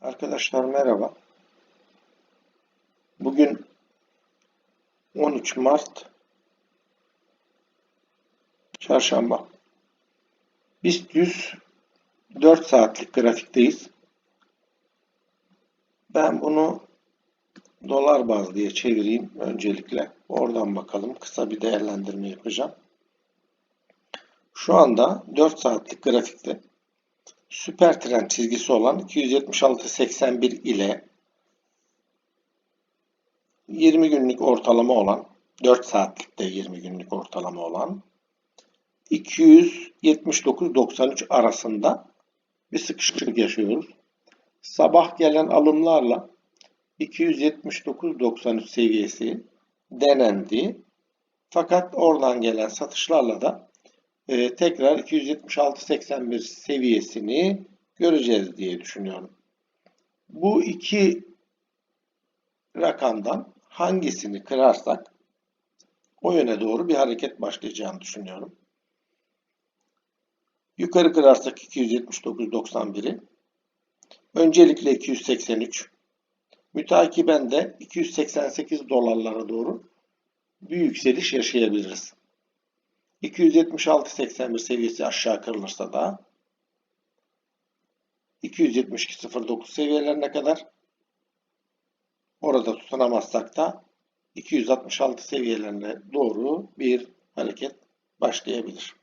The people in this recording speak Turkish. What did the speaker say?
Arkadaşlar merhaba. Bugün 13 Mart Çarşamba. BIST 100 4 saatlik grafikteyiz. Ben bunu dolar bazlıya çevireyim öncelikle. Oradan bakalım. Kısa bir değerlendirme yapacağım. Şu anda 4 saatlik grafikte süper trend çizgisi olan 276.81 ile 20 günlük ortalama olan 4 saatlikte 20 günlük ortalama olan 279.93 arasında bir sıkışıklık yaşıyoruz. Sabah gelen alımlarla 279.93 seviyesi denendi. Fakat oradan gelen satışlarla da e, tekrar 276.81 seviyesini göreceğiz diye düşünüyorum. Bu iki rakamdan hangisini kırarsak o yöne doğru bir hareket başlayacağını düşünüyorum. Yukarı kırarsak 279.91'i öncelikle 283 mütakiben de 288 dolarlara doğru bir yükseliş yaşayabiliriz. 276.81 seviyesi aşağı kırılırsa da 272.09 seviyelerine kadar orada tutunamazsak da 266 seviyelerine doğru bir hareket başlayabilir.